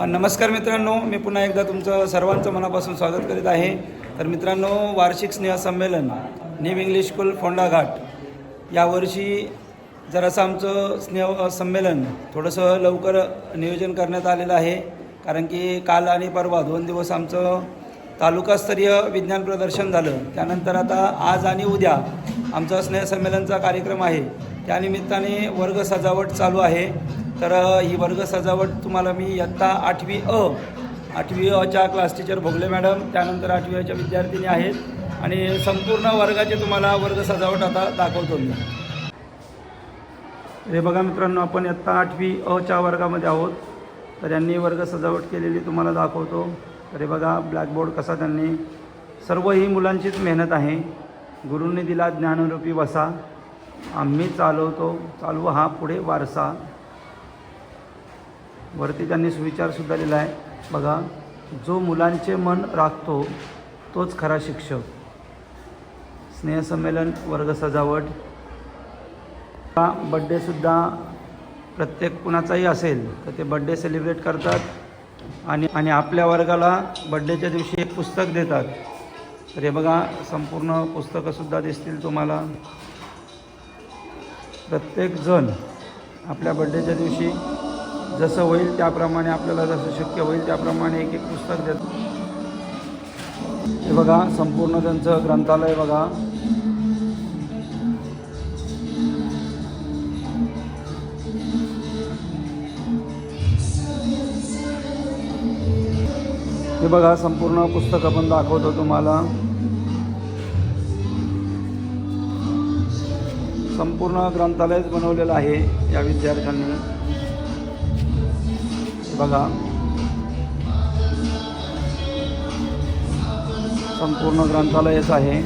नमस्कार मित्रांनो मी पुन्हा एकदा तुमचं सर्वांचं मनापासून स्वागत करीत आहे. तर मित्रांनो वार्षिक स्नेहसंमेलन new English school Fonda Ghat. यावर्षी जरासं आमचं स्नेह संमेलन थोडंसं लवकर नियोजन करण्यात आलेलं आहे. कारण की काल आणि परवा दोन दिवस आमचं तालुकास्तरीय विज्ञान प्रदर्शन झालं. त्यानंतर आता आज आणि उद्या आमचा स्नेहसंमेलनचा कार्यक्रम आहे. त्यानिमित्ताने वर्ग सजावट चालू आहे. तर ही वर्ग सजावट तुम्हाला मी इयत्ता आठवी अ आठवी अच्या क्लास टीचर भोगले मॅडम त्यानंतर आठवी अच्या विद्यार्थिनी आहेत. आणि संपूर्ण वर्गाचे तुम्हाला वर्ग सजावट आता दाखवतो मी. हे बघा मित्रांनो आपण इयत्ता आठवी अच्या वर्गामध्ये आहोत. तर यांनी वर्ग सजावट केलेली तुम्हाला दाखवतो. तर हे बघा ब्लॅकबोर्ड कसा त्यांनी सर्व ही मुलांचीच मेहनत आहे. गुरूंनी दिला ज्ञानरूपी वसा. आम्ही चालवतो चालवू हा पुढे वारसा. वरती त्यांनी सुविचारसुद्धा लिहिला आहे. बघा जो मुलांचे मन राखतो तोच खरा शिक्षक. स्नेहसंमेलन वर्ग सजावट. हा बड्डेसुद्धा प्रत्येक कुणाचाही असेल तर ते बड्डे सेलिब्रेट करतात आणि आणि आपल्या वर्गाला बड्डेच्या दिवशी एक पुस्तक देतात. तर हे बघा संपूर्ण पुस्तकंसुद्धा दिसतील तुम्हाला. प्रत्येकजण आपल्या बड्डेच्या दिवशी जसं होईल त्याप्रमाणे आपल्याला जसं शक्य होईल त्याप्रमाणे एक एक पुस्तक देत हे बघा संपूर्ण त्यांचं ग्रंथालय बघा. हे बघा संपूर्ण पुस्तकं आपण दाखवतो तुम्हाला. संपूर्ण ग्रंथालयच बनवलेलं आहे या विद्यार्थ्यांनी. बघा. संपूर्ण ग्रंथालयच आहे.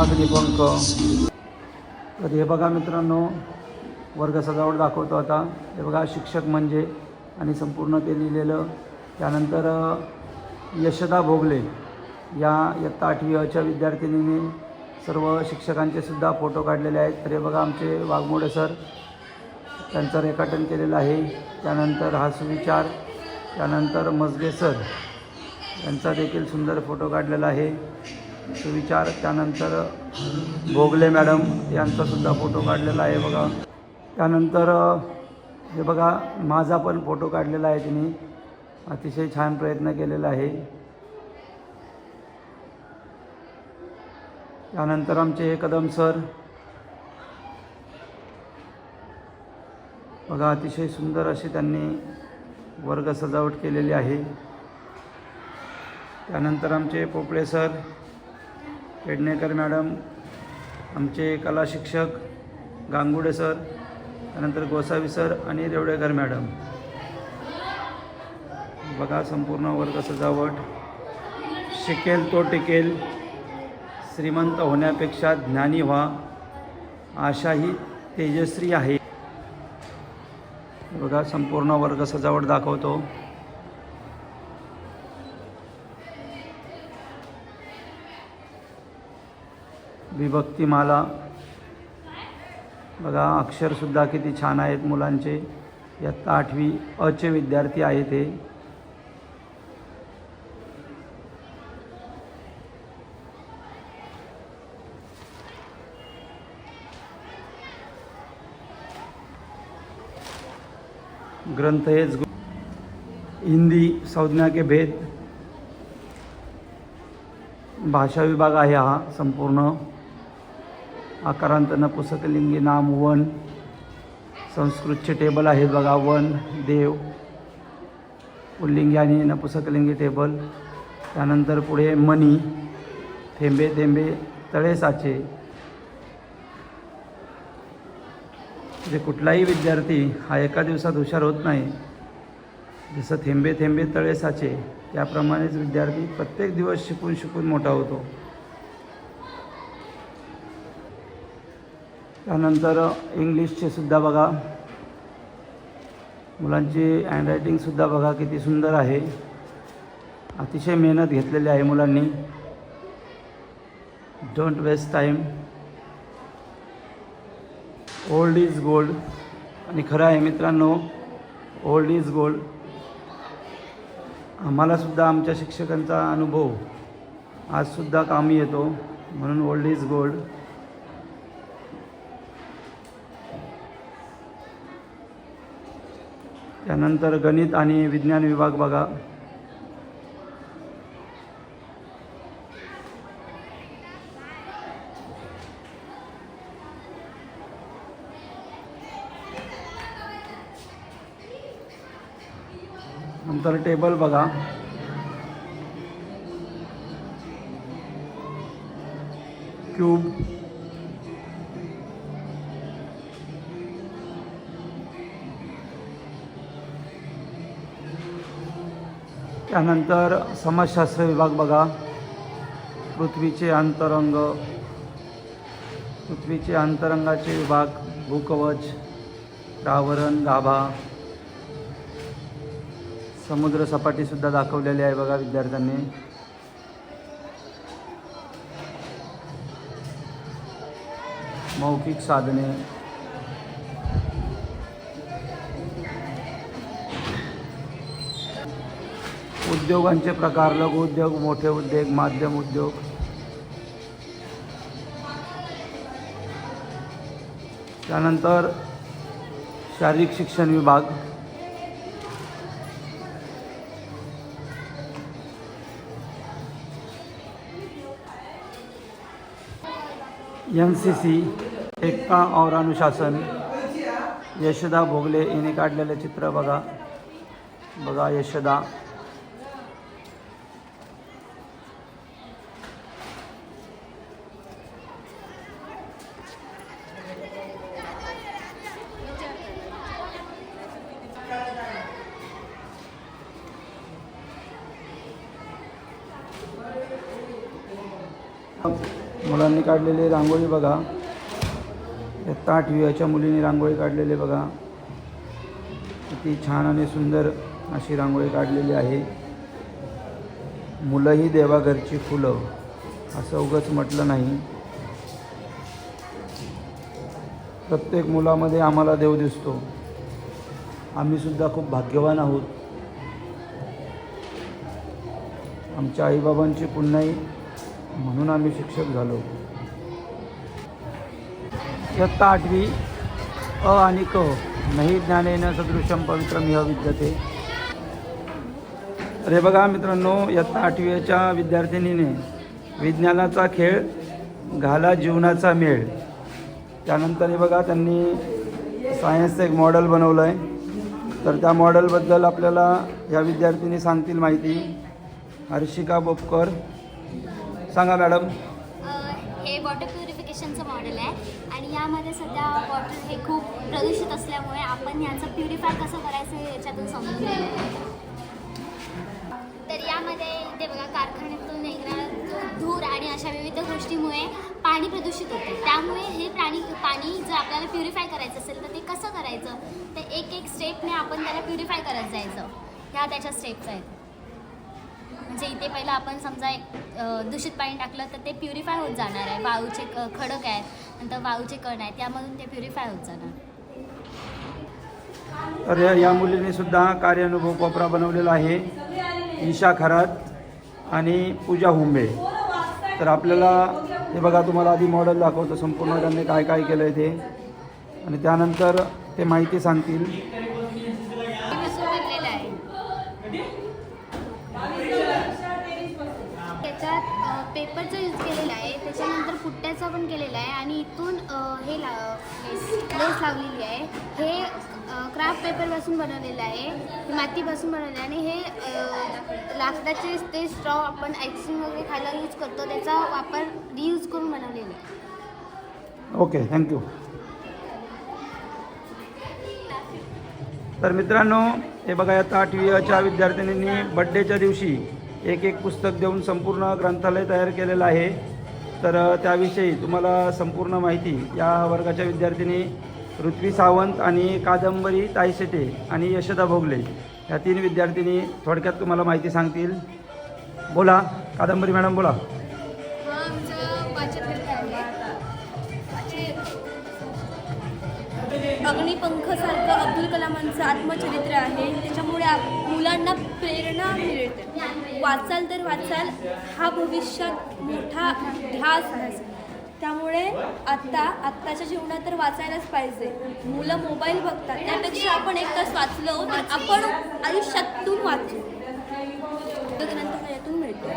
अग्निपंख तर हे बघा मित्रांनो वर्ग सजावट दाखवतो आता. हे बघा शिक्षक म्हणजे आणि संपूर्ण ते लिहिलेलं. त्यानंतर यशदा भोगले. या इयत्ता आठवी अच्या विद्यार्थिनीने सर्व शिक्षकांचे सुद्धा फोटो काढलेले आहेत. तर हे बघा आमचे वाघमोडे सर. त्यांचं रेखाटन केलेलं आहे. त्यानंतर हा सुविचार त्यानंतर मजगे सर यांचा देखील सुंदर फोटो काढलेला आहे. सुविचार त्यानंतर भोगले मॅडम यांचासुद्धा फोटो काढलेला आहे बघा. त्यानंतर हे बघा माझा पण फोटो काढलेला आहे तिने. अतिशय छान प्रयत्न केलेला आहे. त्यानंतर आमचे हे कदम सर बघा अतिशय सुंदर अशी त्यांनी वर्ग सजावट केलेली आहे. त्यानंतर आमचे पोपळे सर पेडणेकर मॅडम आमचे कला शिक्षक गांगुडे सर त्यानंतर गोसावी सर आणि रेवडेकर मॅडम. बघा संपूर्ण वर्ग सजावट. शिकेल तो टिकेल श्रीमंत होण्यापेक्षा ज्ञानी व्हा. आशा ही आहे. बघा संपूर्ण वर्ग सजावट दाखवतो. विभक्तीमाला बघा अक्षरसुद्धा किती छान आहेत मुलांचे. इयत्ता आठवी अचे विद्यार्थी आहेत हे. ग्रंथ हेच हिंदी संज्ञा के भेद. भाषा विभाग आहे हा संपूर्ण. आकारांत नपुसकलिंगी नाम वन. संस्कृतचे टेबल आहेत बघा वन देव. पुल्लिंगी आणि नपुसकलिंगी टेबल त्यानंतर पुढे मनी थेंबे थेंबे तळे साचे. म्हणजे कुठलाही विद्यार्थी हा एका दिवसात हुशार होत नाही. जसं थेंबे थेंबे तळे साचे त्याप्रमाणेच विद्यार्थी प्रत्येक दिवस शिकून शिकून मोठा होतो. त्यानंतर इंग्लिशचे सुद्धा बघा. मुलांची हँडरायटिंगसुद्धा बघा किती सुंदर आहे. अतिशय मेहनत घेतलेली आहे मुलांनी. Don't waste time old is gold आणि खरं आहे मित्रांनो ओल्ड इज गोल्ड आम्हालासुद्धा आमच्या शिक्षकांचा अनुभव. आजसुद्धा कामी येतो म्हणून ओल्ड इज गोल्ड त्यानंतर गणित आणि विज्ञान विभाग बघा. नंतर टेबल बघा. क्यूब. त्यानंतर समाजशास्त्र विभाग बघा. पृथ्वीचे अंतरंग. पृथ्वीचे अंतरंगाचे विभाग भूकवच रावरण गाभा. समुद्र सपाटीसुद्धा दाखवलेली आहे बघा विद्यार्थ्यांनी. मौखिक साधने. उद्योगांचे प्रकार लघु उद्योग मोठे उद्योग माध्यम उद्योग. त्यानंतर शारीरिक शिक्षण विभाग. एन सी सी एकता और अनुशासन यशदा भोगले हिने काढलेलं चित्र बघा. बघा यशदा. मुलांनी काढलेली रांगोळी बघा. इयत्ता आठवीच्या मुलींनी रांगोळी काढलेली बघा. किती छान आणि सुंदर अशी रांगोळी काढलेली आहे. मुलंही देवाघरची फुलं असं उगच म्हटलं नाही. प्रत्येक मुलामध्ये आम्हाला देव दिसतो. आम्हीसुद्धा खूप भाग्यवान आहोत. आमच्या आईबाबांची पुन्हाही म्हणून आम्ही शिक्षक झालो. इयत्ता आठवी अ आणि क. नाही ज्ञानेन सदृशम पवित्रम इह विद्यते. अरे बघा मित्रांनो इयत्ता आठवीच्या विद्यार्थिनीने विज्ञानाचा खेळ घाला जीवनाचा मेळ. त्यानंतर हे बघा त्यांनी सायन्सचं एक मॉडेल बनवलं आहे तर त्या मॉडेलबद्दल आपल्याला या विद्यार्थिनी सांगतील माहिती. हर्षिका बोपकर. सांगा मॅडम. हे वॉटर प्युरिफिकेशनचं मॉडेल आहे आणि यामध्ये सध्या वॉटर हे खूप प्रदूषित असल्यामुळे आपण यांचं प्युरिफाय कसं करायचं हे याच्यातून समजून तर यामध्ये ते बघा कारखान्यातून निघणारा धूर आणि अशा विविध गोष्टीमुळे पाणी प्रदूषित होते. त्यामुळे हे प्राणी पाणी जर आपल्याला प्युरिफाय करायचं असेल तर ते कसं करायचं? तर एक एक स्टेपने आपण त्याला प्युरिफाय करत जायचं. ह्या त्याच्या स्टेप्स आहेत. म्हणजे इथे पहिलं आपण समजा एक दूषित पाणी टाकलं तर ते प्युरिफाय होत जाणार आहे. वाळूचे क- खडक आहेत नंतर वाळूचे कण आहेत त्यामधून ते प्युरिफाय होत जाणार. तर या- या मुलीने सुद्धा कार्यानुभव कोपरा बनवलेला आहे. ईशा खरात आणि पूजा हुंबे. तर आपल्याला हे बघा तुम्हाला आधी मॉडेल दाखवतो. संपूर्ण त्यांनी काय काय केलं आहे ते. आणि त्यानंतर ते माहिती सांगतील. त्यात पेपरचा यूज केलेला आहे. त्याच्यानंतर पुट्ट्याचा पण केलेला आहे. आणि इथून हे ला लेस लेस लावलेली आहे. हे क्राफ्ट पेपरपासून बनवलेलं आहे. मातीपासून बनवलेलं आहे. आणि हे लाकडाचे ते स्ट्रॉ आपण आईस्क्रीम वगैरे खायला यूज करतो. त्याचा वापर रियूज करून बनवलेला आहे. ओके थँक्यू तर मित्रांनो हे बघा आता आठवीच्या विद्यार्थिनींनी बड्डेच्या दिवशी एक एक पुस्तक देऊन संपूर्ण ग्रंथालय तयार केलेलं आहे. तर त्याविषयी तुम्हाला संपूर्ण माहिती या वर्गाच्या विद्यार्थिनी पृथ्वी सावंत आणि कादंबरी तायशेटे आणि यशदा भोगले या तीन विद्यार्थिनी थोडक्यात तुम्हाला माहिती सांगतील. बोला कादंबरी मॅडम बोला. अग्निपंखसारखं अब्दुल कलामांचं आत्मचरित्र आहे. त्याच्यामुळे मुलांना प्रेरणा मिळते. वाचाल तर वाचाल हा भविष्यात मोठा ध्यास आहे. त्यामुळे आत्ता आत्ताच्या जीवनात तर वाचायलाच पाहिजे. मुलं मोबाईल बघतात. त्यापेक्षा आपण एक तास वाचलो तर आपण आयुष्यातून वाचू. ग्रंथ यातून मिळतो.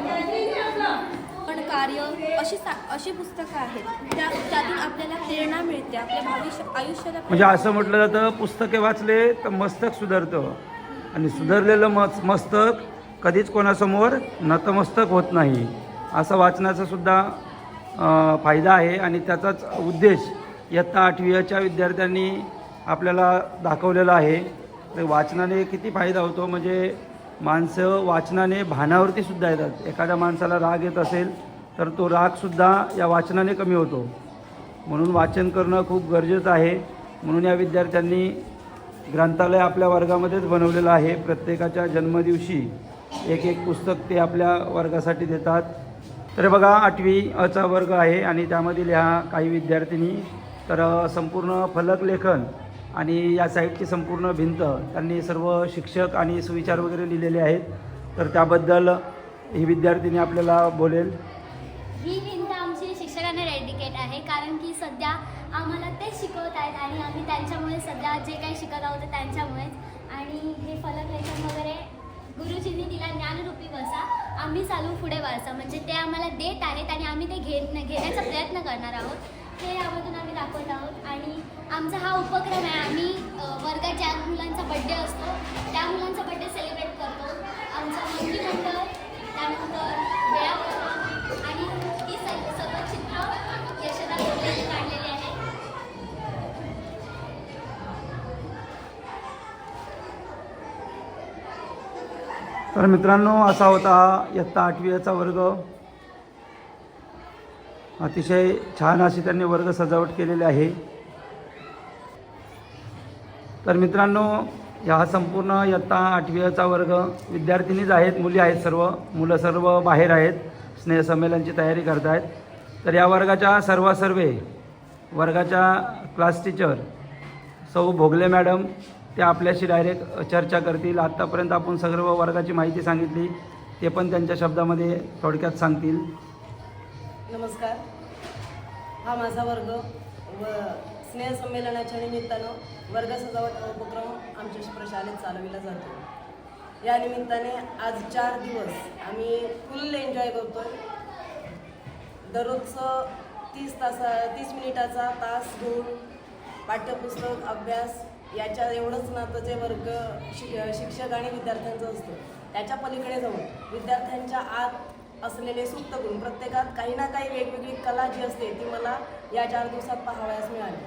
कार्य अशी सा अशी पुस्तकं आहेत. त्या त्यातून आपल्याला प्रेरणा मिळते आपल्या भविष्य आयुष्याला म्हणजे असं म्हटलं जातं पुस्तके वाचले तर मस्तक सुधारतं. आणि सुधारलेलं मस मस्तक कधीच कोणासमोर नतमस्तक होत नाही. असं वाचण्याचा सुद्धा फायदा आहे आणि त्याचाच उद्देश इयत्ता आठवीच्या विद्यार्थ्यांनी आपल्याला दाखवलेला आहे. तर वाचनाने किती फायदा होतो? म्हणजे माणसं वाचनाने भानावरती सुद्धा येतात. एखाद्या माणसाला राग येत असेल तर तो रागसुद्धा या वाचनाने कमी होतो. म्हणून वाचन करणं खूप गरजेचं आहे. म्हणून या विद्यार्थ्यांनी ग्रंथालय आपल्या वर्गामध्येच बनवलेलं आहे. प्रत्येकाच्या जन्मदिवशी एक एक पुस्तक ते आपल्या वर्गासाठी देतात. तर बघा आठवी अचा वर्ग आहे आणि त्यामधील ह्या काही विद्यार्थिनी तर संपूर्ण फलक लेखन आणि या साईडची संपूर्ण भिंत त्यांनी सर्व शिक्षक आणि सुविचार वगैरे लिहिलेले आहेत. तर त्याबद्दल ही विद्यार्थिनी आपल्याला बोलेल. ही भिंत आमची शिक्षकांना डेडिकेट आहे. कारण की सध्या आम्हाला तेच शिकवत आहेत आणि आम्ही त्यांच्यामुळे सध्या जे काही शिकत आहोत ते त्यांच्यामुळेच. आणि हे फलक लेखन वगैरे गुरुजींनी दिला ज्ञानरूपी वसा आम्ही चालू पुढे वाचा म्हणजे ते आम्हाला देत आहेत आणि आम्ही ते घे घेण्याचा प्रयत्न करणार आहोत. हे यामधून आम्ही दाखवत आहोत. आणि आमचा हा उपक्रम आहे. आम्ही वर्गात ज्या मुलांचा बड्डे असतो त्या मुलांचा बड्डे सेलिब्रेट करतो. आमचा मंत्रिमंडळ त्यानंतर तर मित्रांनो असा होता हा इयत्ता आठवीचा वर्ग. अतिशय छान अशी त्यांनी वर्ग सजावट केलेली आहे. तर मित्रांनो ह्या संपूर्ण इयत्ता आठवीचा वर्ग विद्यार्थिनीच आहेत मुली आहेत सर्व. मुलं सर्व बाहेर आहेत स्नेहसंमेलनची तयारी करत आहेत तर या वर्गाच्या सर्व सर्वे वर्गाच्या क्लास टीचर सौ भोगले मॅडम ते आपल्याशी डायरेक्ट चर्चा करतील. आत्तापर्यंत आपण सर्व वर्गाची माहिती सांगितली. ते पण त्यांच्या शब्दामध्ये थोडक्यात सांगतील. नमस्कार. हा माझा वर्ग व स्नेहसंमेलनाच्या निमित्तानं वर्ग सजावट उपक्रम आमच्या प्रशालेत चालविला जातो. या निमित्ताने आज चार दिवस आम्ही फुल एन्जॉय करतो दररोजचं तीस तासा तीस मिनिटाचा तास घेऊन पाठ्यपुस्तक अभ्यास याच्या एवढंच नातं जे वर्ग शि शिक्षक आणि विद्यार्थ्यांचं असतं. त्याच्या पलीकडे जाऊन विद्यार्थ्यांच्या आत असलेले सुप्त गुण प्रत्येकात काही ना काही वेगवेगळी कला जी असते ती मला या चार दिवसात पाहावयास मिळाली.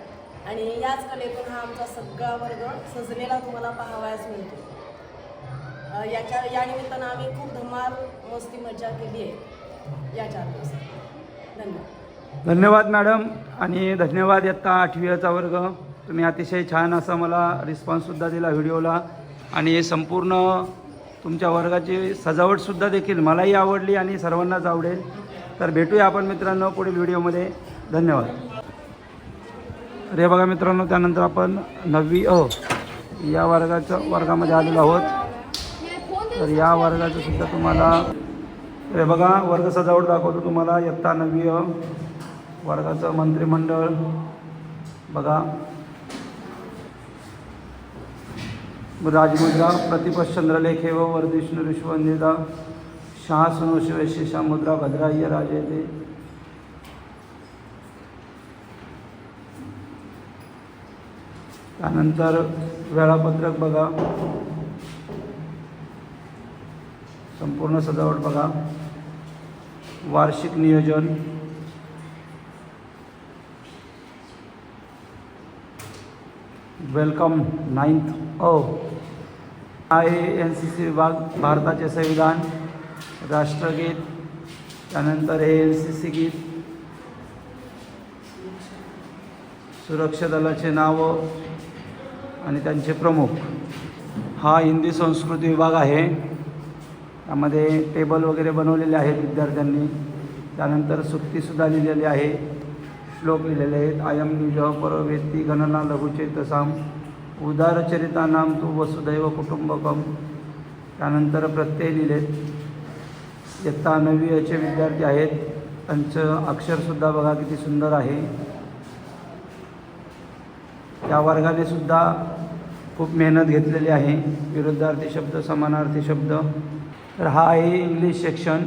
आणि याच कलेतून हा आमचा सगळा वर्ग सजलेला तुम्हाला पाहावयास मिळतो. याच्या या निमित्तानं आम्ही खूप धमाल मस्ती मजा केली आहे या चार दिवसात. धन्यवाद. धन्यवाद मॅडम आणि धन्यवाद इयत्ता आठवीचा वर्ग. तुम्ही अतिशय छान असा मला रिस्पॉन्ससुद्धा दिला व्हिडिओला. आणि संपूर्ण तुमच्या वर्गाची सजावटसुद्धा देखील मलाही आवडली आणि सर्वांनाच आवडेल. तर भेटूया आपण मित्रांनो पुढील व्हिडिओमध्ये. धन्यवाद. अरे बघा मित्रांनो त्यानंतर आपण नववी अ या वर्गाच्या वर्गामध्ये आलेलो आहोत. तर या वर्गाचं सुद्धा तुम्हाला अरे बघा वर्ग सजावट दाखवतो तुम्हाला. इयत्ता नववी अ वर्गाचं मंत्रिमंडळ. बघा. राजमुद्रा प्रतिपश्चंद्रलेखे व वर्धिष्णू विश्ववंदिता शहासनो शिवशेषा मुद्रा भद्राह्य राजेते। त्यानंतर वेळापत्रक बघा। संपूर्ण सजावट बघा। वार्षिक नियोजन। वेलकम नाईन्थ ओ आहे एन सी सी विभाग भारताचे संविधान राष्ट्रगीत त्यानंतर हे एन सी सी गीत सुरक्षा दलाचे नावं आणि त्यांचे प्रमुख. हा हिंदी संस्कृती विभाग आहे. त्यामध्ये टेबल वगैरे बनवलेले आहेत विद्यार्थ्यांनी. त्यानंतर सुक्तीसुद्धा लिहिलेली आहे. श्लोक लिहिलेले आहेत. आयम निज परवेती गणना लघुचेतसाम उदारचरितानां तू वसुदैव कुटुंबकम त्यानंतर प्रत्यय लिहिलेत इयत्ता नववी याचे विद्यार्थी आहेत. त्यांचं अक्षरसुद्धा बघा किती सुंदर आहे. त्या वर्गाने सुद्धा खूप मेहनत घेतलेली आहे. विरुद्धार्थी शब्द समानार्थी शब्द. तर हा आहे इंग्लिश सेक्शन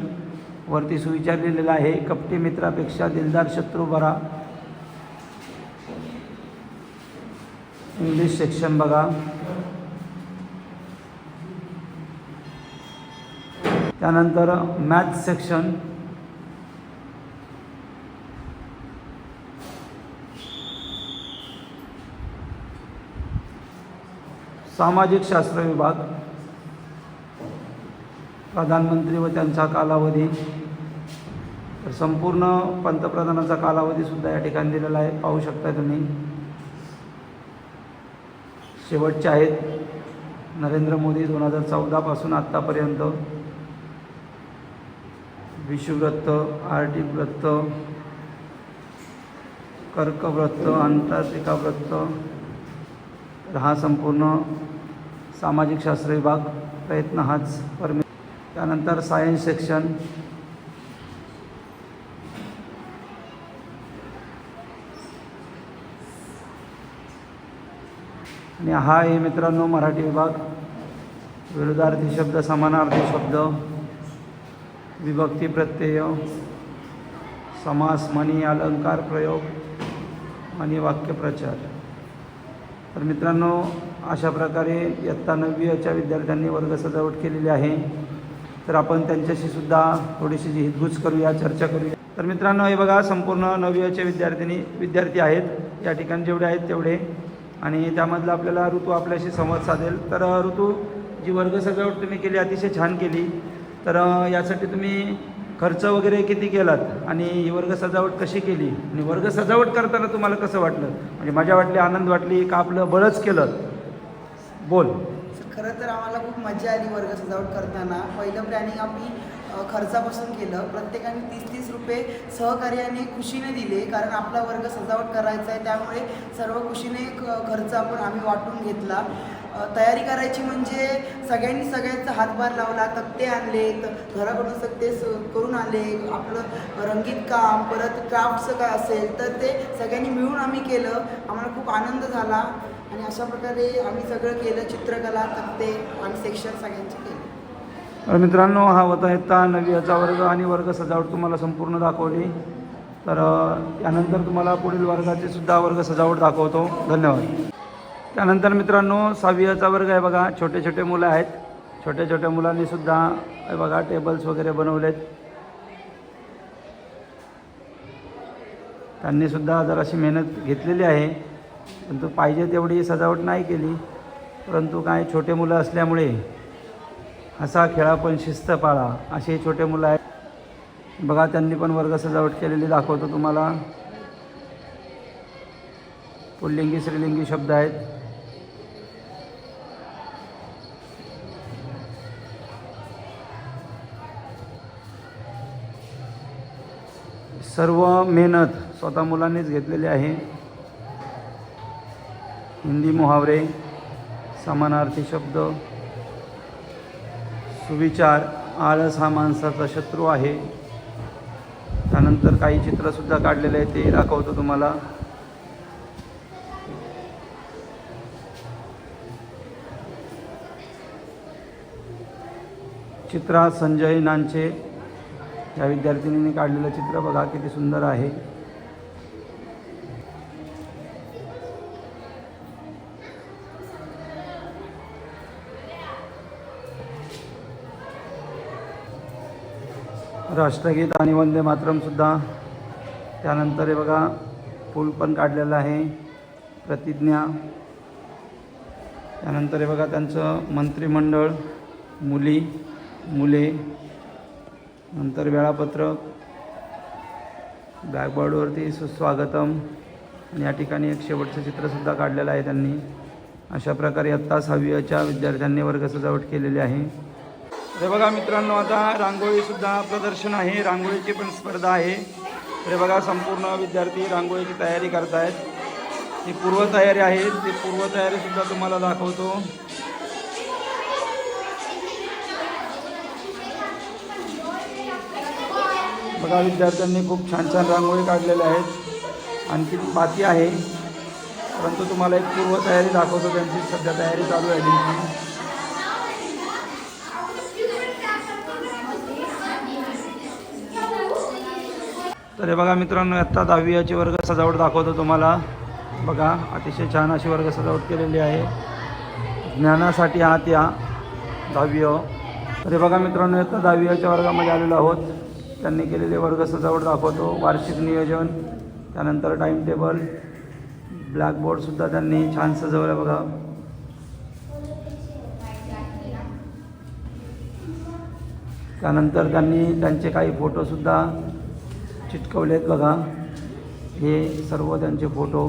वरती सुविचार लिहिलेला आहे. कपटी मित्रापेक्षा दिलदार शत्रू बरा. इंग्लिश सेक्शन बघा. त्यानंतर मॅथ्स सेक्शन सामाजिक शास्त्र विभाग. प्रधानमंत्री व त्यांचा कालावधी. तर संपूर्ण पंतप्रधानाचा कालावधीसुद्धा या ठिकाणी दिलेला आहे. पाहू शकता तुम्ही. शेवटचे आहेत. नरेंद्र मोदी दोन हजार चौदापासून आत्तापर्यंत विषुवृत्त आर्टिक वृत्त कर्कवृत्त अंटार्क्टिका वृत्त तर हा संपूर्ण सामाजिक शास्त्र विभाग प्रयत्न हाच परमे त्यानंतर सायन्स सेक्शन आणि हा आहे मित्रांनो मराठी विभाग. विरुद्धार्थी शब्द समानार्थी शब्द विभक्ती प्रत्यय समास मनी अलंकार प्रयोग आणि वाक्यप्रचार तर मित्रांनो अशा प्रकारे इयत्ता नववीच्या विद्यार्थ्यांनी वर्ग सजावट केलेली आहे. तर आपण त्यांच्याशी सुद्धा थोडीशी जी हितगुज करूया चर्चा करूया. तर मित्रांनो हे बघा संपूर्ण नववीच्या विद्यार्थिनी विद्यार्थी आहेत. या ठिकाणी जेवढे आहेत तेवढे. आणि त्यामधला आपल्याला ऋतू आपल्याशी संवाद साधेल. तर ऋतू जी वर्ग सजावट तुम्ही केली अतिशय छान केली. तर यासाठी तुम्ही खर्च वगैरे किती केलात आणि ही वर्ग सजावट कशी केली? आणि वर्ग सजावट करताना तुम्हाला कसं वाटलं? म्हणजे मजा वाटली आनंद वाटली का आपलं बळच केलं? बोल. खरं तर आम्हाला खूप मजा आली वर्ग सजावट करताना. पहिलं प्लॅनिंग आम्ही खर्चापासून केलं. प्रत्येकाने तीस तीस रुपये सहकार्याने खुशीने दिले कारण आपला वर्ग सजावट करायचा आहे त्यामुळे सर्व खुशीने ख खर्च आपण आम्ही वाटून घेतला. तयारी करायची म्हणजे सगळ्यांनी सगळ्यांचा हातभार लावला तक्ते आणले घराकडून सगळे स करून आले आपलं रंगीत काम परत क्राफ्टचं काय असेल तर ते सगळ्यांनी मिळून आम्ही केलं. आम्हाला खूप आनंद झाला. आणि अशा प्रकारे आम्ही सगळं केलं चित्रकला तक्ते आणि सेक्शन सगळ्यांचे केले. तर मित्रांनो हा होता इयत्ता नववीचा वर्ग आणि वर्ग सजावट तुम्हाला संपूर्ण दाखवली. तर यानंतर तुम्हाला पुढील वर्गाचे सुद्धा वर्ग सजावट दाखवतो. धन्यवाद. त्यानंतर मित्रांनो सहावीचा वर्ग आहे बघा. छोटे छोटे मुलं आहेत. छोट्या छोट्या मुलांनी सुद्धा बघा टेबल्स वगैरे बनवलेत. त्यांनी सुद्धा जराशी मेहनत घेतलेली आहे. परंतु पाहिजे तेवढी सजावट नाही केली. परंतु काही छोटे मुलं असल्यामुळे हसा खेळा पण शिस्त पाळा असे छोटे मुलं आहेत. बघा त्यांनी पण वर्ग सजावट केलेली दाखवतो तुम्हाला. पुल्लिंगी स्त्रीलिंगी शब्द आहेत. सर्व मेहनत स्वतः मुलांनीच घेतलेली आहे. हिंदी मुहावरे समानार्थी शब्द सुविचार आळस हा माणसाचा शत्रू आहे. त्यानंतर काही चित्रसुद्धा काढलेले आहे ते दाखवतो तुम्हाला. चित्रा संजय नांचे. या विद्यार्थिनीने काढलेलं चित्र बघा किती सुंदर आहे. राष्ट्रगीत आणि वंदे मातरमसुद्धा त्यानंतर हे बघा पूल पण काढलेलं आहे प्रतिज्ञा. त्यानंतर हे बघा त्यांचं मंत्रिमंडळ मुली मुले. नंतर वेळापत्रक. ब्लॅकबोर्डवरती सुस्वागतम. आणि या ठिकाणी एक शेवटचं चित्रसुद्धा काढलेलं आहे त्यांनी. अशा प्रकारे आत्ता सहावीच्या विद्यार्थ्यांनी वर्ग सजावट केलेली आहे. हे बघा मित्रांनो आता रांगोळीसुद्धा प्रदर्शन आहे. रांगोळीची पण स्पर्धा आहे. हे बघा संपूर्ण विद्यार्थी रांगोळीची तयारी करतायत. ही पूर्वतयारी आहे. ती पूर्वतयारीसुद्धा तुम्हाला दाखवतो. बघा विद्यार्थ्यांनी खूप छान छान रांगोळी काढलेल्या आहेत. आणखी बाकी आहे. परंतु तुम्हाला एक पूर्वतयारी दाखवतो त्यांची. सध्या तयारी चालू आहे. त्यांची तर हे बघा मित्रांनो आत्ता दहावी याची वर्ग सजावट दाखवतो तुम्हाला. बघा अतिशय छान अशी वर्ग सजावट केलेली आहे. ज्ञानासाठी आत या दहावी हो. तर हे बघा मित्रांनो आत्ता दहावीच्या वर्गामध्ये आलेलो आहोत. त्यांनी केलेले वर्ग सजावट दाखवतो. वार्षिक नियोजन त्यानंतर टाईम टेबल ब्लॅकबोर्डसुद्धा त्यांनी छान सजवलं बघा. त्यानंतर त्यांनी त्यांचे काही फोटोसुद्धा चिटकवलेत बघा. हे सर्व त्यांचे फोटो.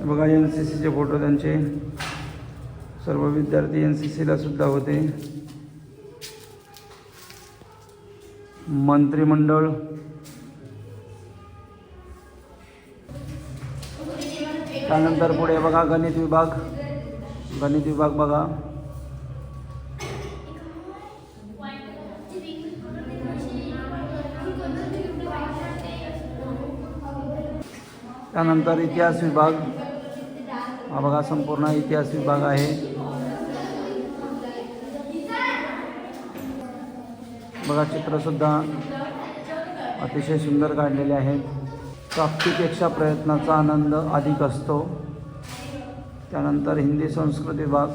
बघा एन सी सीचे फोटो त्यांचे. सर्व विद्यार्थी एन सी सीला सुद्धा होते. मंत्रिमंडळ. त्यानंतर पुढे बघा गणित विभाग. गणित विभाग बघा. त्यानंतर इतिहास विभाग. हा बघा संपूर्ण इतिहास विभाग आहे. बघा चित्रसुद्धा अतिशय सुंदर काढलेले आहेत. प्राप्तीपेक्षा प्रयत्नाचा आनंद अधिक असतो. त्यानंतर हिंदी संस्कृत विभाग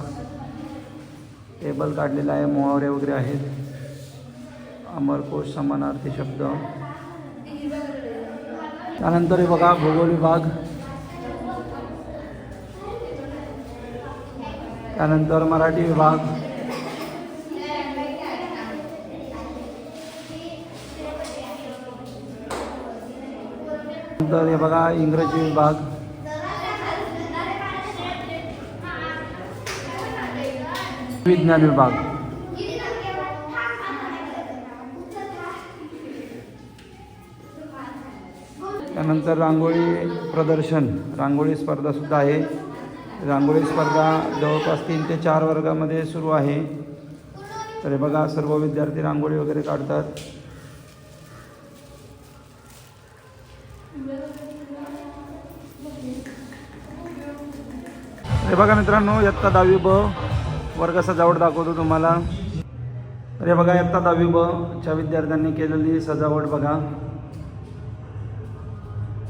टेबल काढलेला आहे मुहावरे वगैरे आहेत. अमरकोश समानार्थी शब्द. त्यानंतर हे बघा भूगोल विभाग. त्यानंतर मराठी विभाग. नंतर हे बघा इंग्रजी विभाग. विज्ञान विभाग. त्यानंतर रांगोळी प्रदर्शन. रांगोळी स्पर्धासुद्धा आहे. रांगोळी स्पर्धा जवळपास तीन ते चार वर्गामध्ये सुरू आहे. तर हे बघा सर्व विद्यार्थी रांगोळी वगैरे काढतात. हे बघा मित्रांनो इयत्ता दहावी ब वर्ग सजावट दाखवतो तुम्हाला. तर हे बघा इयत्ता दहावी ब च्या विद्यार्थ्यांनी केलेली सजावट बघा.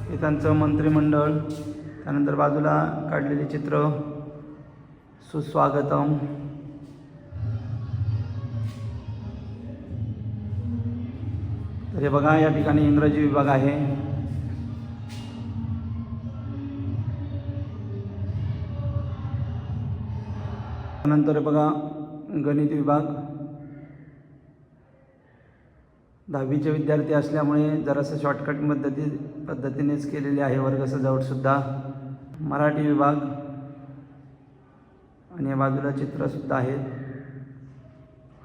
हे त्यांचं मंत्रिमंडळ त्यानंतर बाजूला काढलेली चित्र. सुस्वागतम. तर हे बघा या ठिकाणी इंग्रजी विभाग आहे. त्यानंतर बघा गणित विभाग. दहावीचे विद्यार्थी असल्यामुळे जरासं शॉर्टकट पद्धती पद्धतीनेच केलेली आहे वर्ग सजावटसुद्धा मराठी विभाग. आणि या बाजूला चित्रसुद्धा आहेत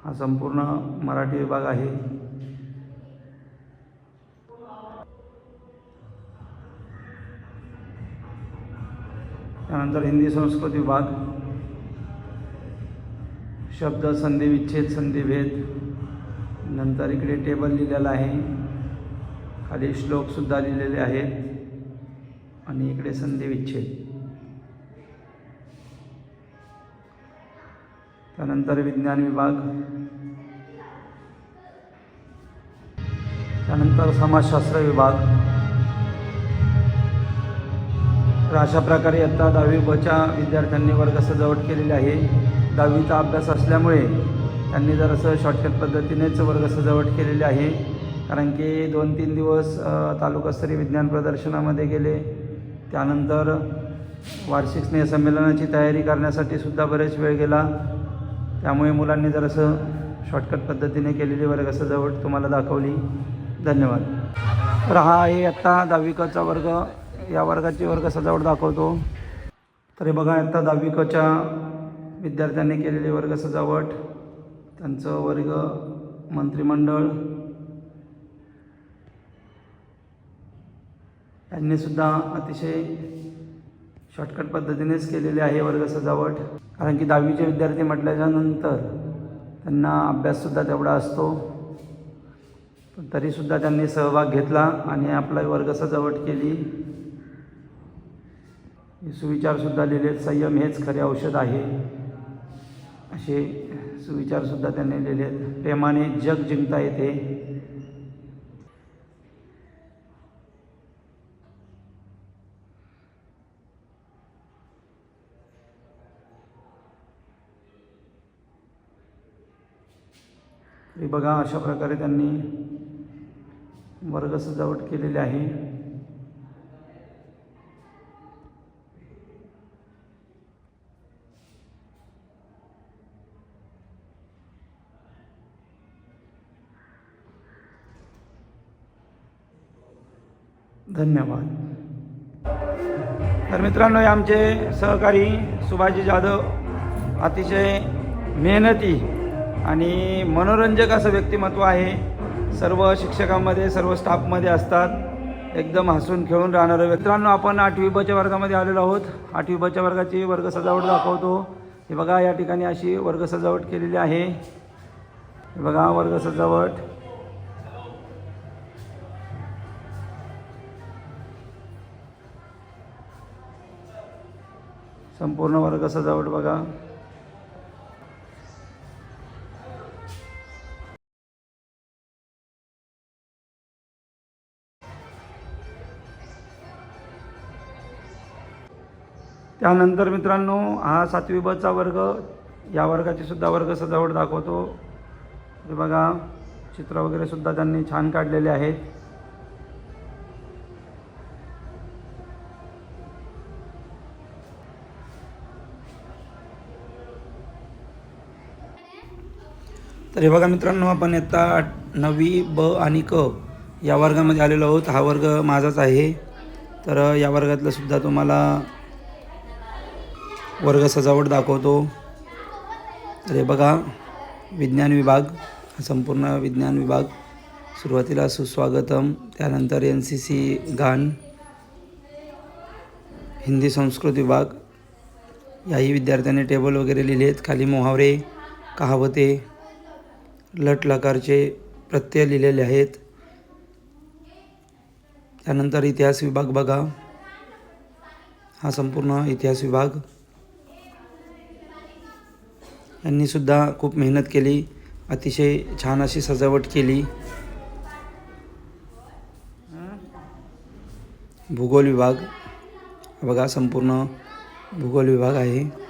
हा संपूर्ण मराठी विभाग आहे. त्यानंतर हिंदी संस्कृत विभाग. शब्द संधी विच्छेद संधिभेद नंतर इकडे टेबल लिहिलेला आहे. खाली श्लोकसुद्धा लिहिलेले आहेत. आणि इकडे संधी विच्छेद. त्यानंतर विज्ञान विभाग. त्यानंतर समाजशास्त्र विभाग. तर अशा प्रकारे इयत्ता दहावी बच्या विद्यार्थ्यांनी वर्ग सजावट केलेली आहे. दहावीचा अभ्यास असल्यामुळे त्यांनी जरासं शॉर्टकट पद्धतीनेच वर्ग सजावट केलेली आहे. कारण की दोन तीन दिवस तालुकास्तरीय विज्ञान प्रदर्शनामध्ये गेले. त्यानंतर वार्षिक स्नेहसंमेलनाची तयारी करण्यासाठी सुद्धा बरेच वेळ गेला. त्यामुळे मुलांनी जरासं शॉर्टकट पद्धतीने केलेली वर्ग सजावट तुम्हाला दाखवली. धन्यवाद. तर हा आहे आत्ता दहावी कचा वर्ग. या वर्गाची वर्ग सजावट दाखवतो. तर हे बघा आत्ता दहावी कच्या विद्यार्थ्यांनी केलेली वर्ग सजावट त्यांचं वर्ग मंत्रिमंडळ त्यांनीसुद्धा अतिशय शॉर्टकट पद्धतीनेच केलेली आहे वर्ग सजावट. कारण की दहावीचे विद्यार्थी म्हटल्याच्यानंतर त्यांना अभ्याससुद्धा तेवढा असतो. पण तरीसुद्धा त्यांनी सहभाग घेतला आणि आपला वर्ग सजावट केली. सुविचारसुद्धा लिहिले संयम हेच खरे औषध आहे. असे सुविचारसुद्धा त्यांनी लिहिले आहेत. प्रेमाने जग जिंकता येते बघा अशा प्रकारे त्यांनी वर्ग सजावट केलेली आहे धन्यवाद. तर मित्रांनो हे आमचे सहकारी सुभाजी जाधव अतिशय मेहनती आणि मनोरंजक असं व्यक्तिमत्व आहे. सर्व शिक्षकांमध्ये सर्व स्टाफमध्ये असतात. एकदम हसून खेळून राहणारं मित्रांनो आपण आठवी बच्या वर्गामध्ये आलेलो आहोत. आठवी बच्या वर्गाची वर्ग सजावट दाखवतो. हे बघा या ठिकाणी अशी वर्ग सजावट केलेली आहे. हे बघा वर्ग सजावट संपूर्ण वर्ग सजावट बघा. त्यानंतर मित्रांनो हा सातवी बचा वर्ग या वर्गाची सुद्धा वर्ग सजावट दाखवतो. बघा चित्र वगैरे सुद्धा त्यांनी छान काढलेले आहेत. तर हे बघा मित्रांनो आपण आता नववी ब आणि क या वर्गामध्ये आलेलो आहोत. हा वर्ग माझाच आहे. तर या वर्गातलं सुद्धा तुम्हाला वर्ग सजावट दाखवतो. तर हे बघा विज्ञान विभाग हा संपूर्ण विज्ञान विभाग सुरुवातीला सुस्वागतम. त्यानंतर एन सी सी गान हिंदी संस्कृत विभाग याही विद्यार्थ्यांनी टेबल वगैरे लिहिले आहेत खाली मोहावरे कहावते लट लकारचे प्रत्यय लिहिलेले आहेत. त्यानंतर इतिहास विभाग बघा. हा संपूर्ण इतिहास विभाग. यांनी सुद्धा खूप मेहनत केली अतिशय छान अशी सजावट केली. भूगोल विभाग. बघा संपूर्ण भूगोल विभाग आहे.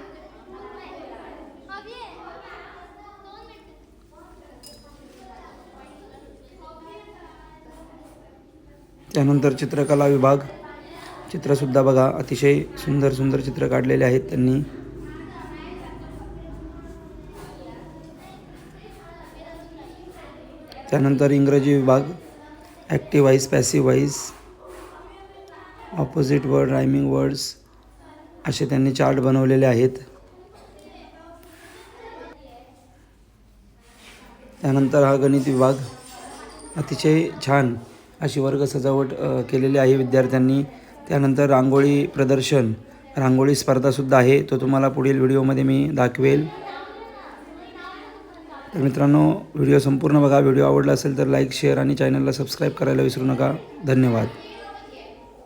त्यानंतर चित्रकला विभाग. चित्रसुद्धा बघा अतिशय सुंदर सुंदर चित्र काढलेले आहेत त्यांनी. त्यानंतर इंग्रजी विभाग active wise passive wise opposite word rhyming words असे त्यांनी चार्ट बनवलेले आहेत. त्यानंतर हा गणित विभाग अतिशय छान. अशी वर्ग सजावट केलेली आहे विद्यार्थ्यांनी. त्यानंतर रांगोळी प्रदर्शन. रांगोळी स्पर्धासुद्धा आहे. तो तुम्हाला पुढील व्हिडिओमध्ये मी दाखवेल. तर मित्रांनो व्हिडिओ संपूर्ण बघा. व्हिडिओ आवडला असेल तर लाईक शेअर आणि चॅनलला सबस्क्राईब करायला विसरू नका. धन्यवाद.